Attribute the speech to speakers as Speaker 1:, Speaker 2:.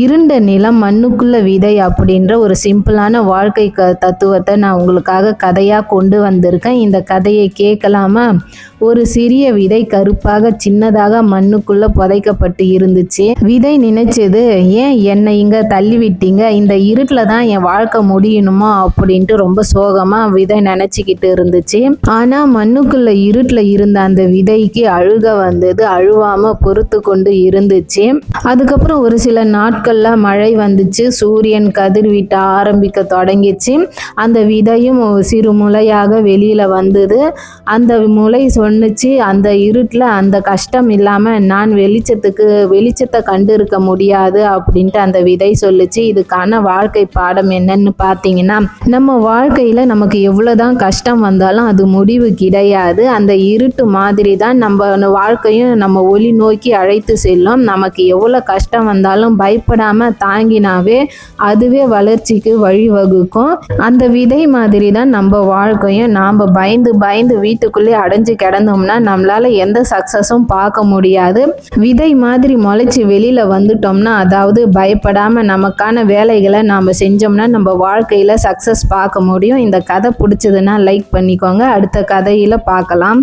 Speaker 1: இருண்ட நிலம் மண்ணுக்குள்ள விதை அப்படின்ற ஒரு சிம்பிளான வாழ்க்கை க தத்துவத்தை நான் உங்களுக்காக கதையாக கொண்டு வந்திருக்கேன். இந்த கதையை கேட்கலாமா? ஒரு சிறிய விதை கருப்பாக சின்னதாக மண்ணுக்குள்ள புதைக்கப்பட்டு இருந்துச்சு. விதை நினைச்சது ஏன் என்னை இங்க தள்ளி விட்டீங்க இந்த இருட்டில் தான் என் வாழ்க்கை முடியணுமா? அப்படின்ட்டு ரொம்ப சோகமா விதை நினைச்சுக்கிட்டு இருந்துச்சு. ஆனா மண்ணுக்குள்ள இருட்டில் இருந்த அந்த விதைக்கு அழுக வந்தது அழுவாம பொறுத்து கொண்டு இருந்துச்சு. அதுக்கப்புறம் ஒரு சில நாட்கள்ல மழை வந்துச்சு. சூரியன் கதிர் விட்ட ஆரம்பிக்க தொடங்கிச்சு. அந்த விதையும் சிறு முளையாக வெளியில வந்தது. அந்த முளை சொன்ன சொன்னிச்சு அந்த இருட்டில் அந்த கஷ்டம் இல்லாமல் நான் வெளிச்சத்துக்கு வெளிச்சத்தை கண்டு இருக்க முடியாது அப்படின்ட்டு அந்த விதை சொல்லுச்சு. இதுக்கான வாழ்க்கை பாடம் என்னன்னு பார்த்தீங்கன்னா நம்ம வாழ்க்கையில் நமக்கு எவ்வளோதான் கஷ்டம் வந்தாலும் அது முடிவு கிடையாது. அந்த இருட்டு மாதிரி தான் நம்ம வாழ்க்கையும் நம்ம ஒளி நோக்கி அழைத்து செல்லும். நமக்கு எவ்வளோ கஷ்டம் வந்தாலும் பயப்படாமல் தாங்கினாவே அதுவே வளர்ச்சிக்கு வழிவகுக்கும். அந்த விதை மாதிரி தான் நம்ம வாழ்க்கையும். நாம் பயந்து பயந்து வீட்டுக்குள்ளே அடைஞ்சு கிடந்து கிடந்தோம்னா நம்மளால எந்த சக்ஸஸும் பார்க்க முடியாது. விதை மாதிரி முளைச்சி வெளியில வந்துட்டோம்னா அதாவது பயப்படாம நமக்கான வேலைகளை நாம் செஞ்சோம்னா நம்ம வாழ்க்கையில சக்ஸஸ் பார்க்க முடியும். இந்த கதை பிடிச்சதுன்னா லைக் பண்ணிக்கோங்க. அடுத்த கதையில பார்க்கலாம்.